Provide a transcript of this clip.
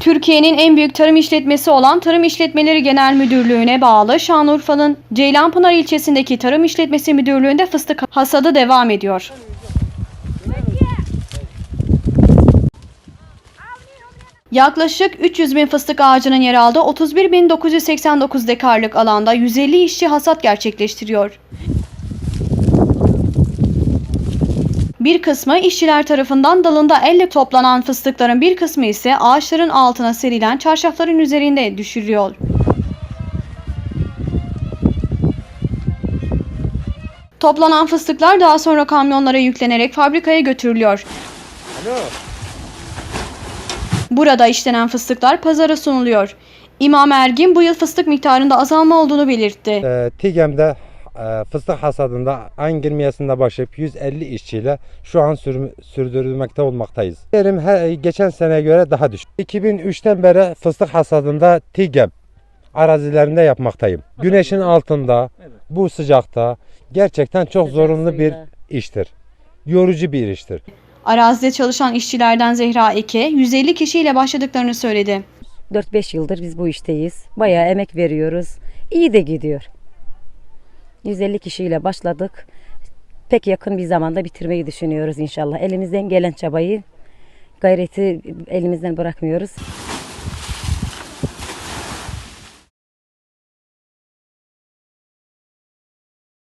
Türkiye'nin en büyük tarım işletmesi olan Tarım İşletmeleri Genel Müdürlüğü'ne bağlı Şanlıurfa'nın Ceylanpınar ilçesindeki Tarım İşletmesi Müdürlüğü'nde fıstık hasadı devam ediyor. Yaklaşık 300 bin fıstık ağacının yer aldığı 31.989 dekarlık alanda 150 işçi hasat gerçekleştiriyor. Bir kısmı işçiler tarafından dalında elle toplanan fıstıkların bir kısmı ise ağaçların altına serilen çarşafların üzerinde düşürüyor. Toplanan fıstıklar daha sonra kamyonlara yüklenerek fabrikaya götürülüyor. Burada işlenen fıstıklar pazara sunuluyor. İmam Ergin bu yıl fıstık miktarında azalma olduğunu belirtti. Ee, TİGEM'de fıstık hasadında ayın 20'sinde başlayıp 150 işçiyle şu an sürm- sürdürülmekte olmaktayız. Verim her, geçen seneye göre daha düşük. 2003'ten beri fıstık hasadında TİGEM arazilerinde yapmaktayım. Güneşin altında, bu sıcakta gerçekten çok zorunlu bir iştir. Yorucu bir iştir. Arazide çalışan işçilerden Zehra Eke 150 kişiyle başladıklarını söyledi. 4-5 yıldır biz bu işteyiz. Bayağı emek veriyoruz. İyi de gidiyor. 150 kişiyle başladık. Pek yakın bir zamanda bitirmeyi düşünüyoruz inşallah. Elimizden gelen çabayı, gayreti elimizden bırakmıyoruz.